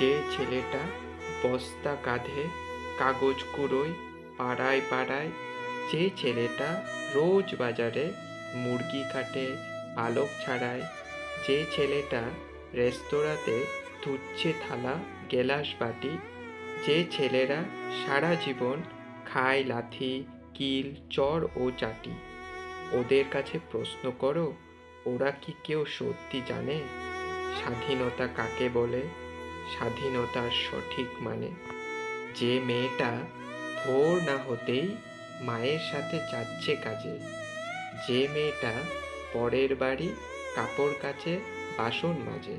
যে ছেলেটা বস্তা কাঁধে কাগজ কুড়োয় পাড়ায় পাড়ায়, যে ছেলেটা রোজ বাজারে মুরগি কাটে, পালক ছাড়ায়, যে ছেলেটা রেস্তোরাঁতে ধুচ্ছে থালা, গেলাস বাটি, যে ছেলেরা সারা জীবন খায় লাথি, কিল, চর ও চাটি। ওদের কাছে প্রশ্ন করো, ওরা কি কেউ সত্যি জানে? স্বাধীনতা কাকে বলে? স্বাধীনতার সঠিক মানে। যে মেয়েটা ভোর না হতেই মায়ের সাথে যাচ্ছে কাজে। যে মেয়েটা পরের বাড়ি কাপড় কাছে বাসন মাজে।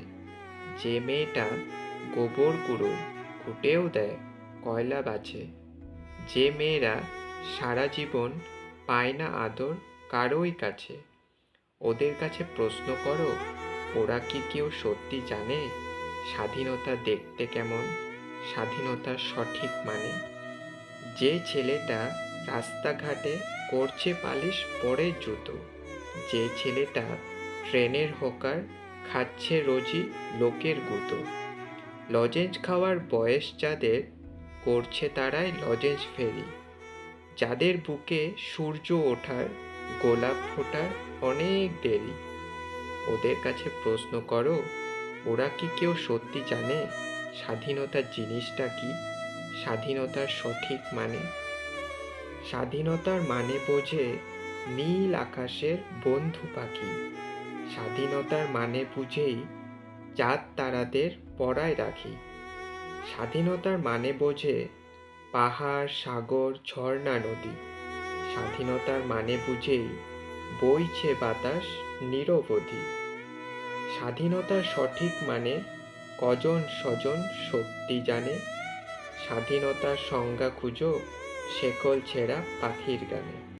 যে মেয়েটা গোবর কুড়োয় কুটেও দেয়, কয়লা বাছে। যে মেয়েরা সারা জীবন পায় না আদর কারোই কাছে। ওদের কাছে প্রশ্ন করো, ওরা কি কেউ সত্যি জানে? স্বাধীনতা দেখতে কেমন? স্বাধীনতার সঠিক মানে? যে ছেলেটা রাস্তাঘাটে করছে পালিশ পরে জুতো। যে ছেলেটা ট্রেনের হোকার খাচ্ছে রোজই লোকের গুঁতো। লজেন্স খাওয়ার বয়স যাদের, করছে তারাই লজেন্স ফেরি। যাদের বুকে সূর্য ওঠার, গোলাপ ফোটার অনেক দেরি। ওদের কাছে প্রশ্ন করো ওরা কি কেউ সত্যি জানে স্বাধীনতার জিনিসটা কি? স্বাধীনতার সঠিক মানে? স্বাধীনতার মানে বোঝে নীল আকাশের বন্ধু পাখি। স্বাধীনতার মানে বুঝেই চাঁদ তারাদের পড়ায় রাখি। স্বাধীনতার মানে বোঝে পাহাড়, সাগর, ঝর্ণা, নদী। স্বাধীনতার মানে বুঝেই বইছে বাতাস নিরবধি। স্বাধীনতার সঠিক মানে কজন স্বজন শক্তি জানে? স্বাধীনতার সংজ্ঞা খুঁজো শেকল ছেঁড়া পাখির গানে।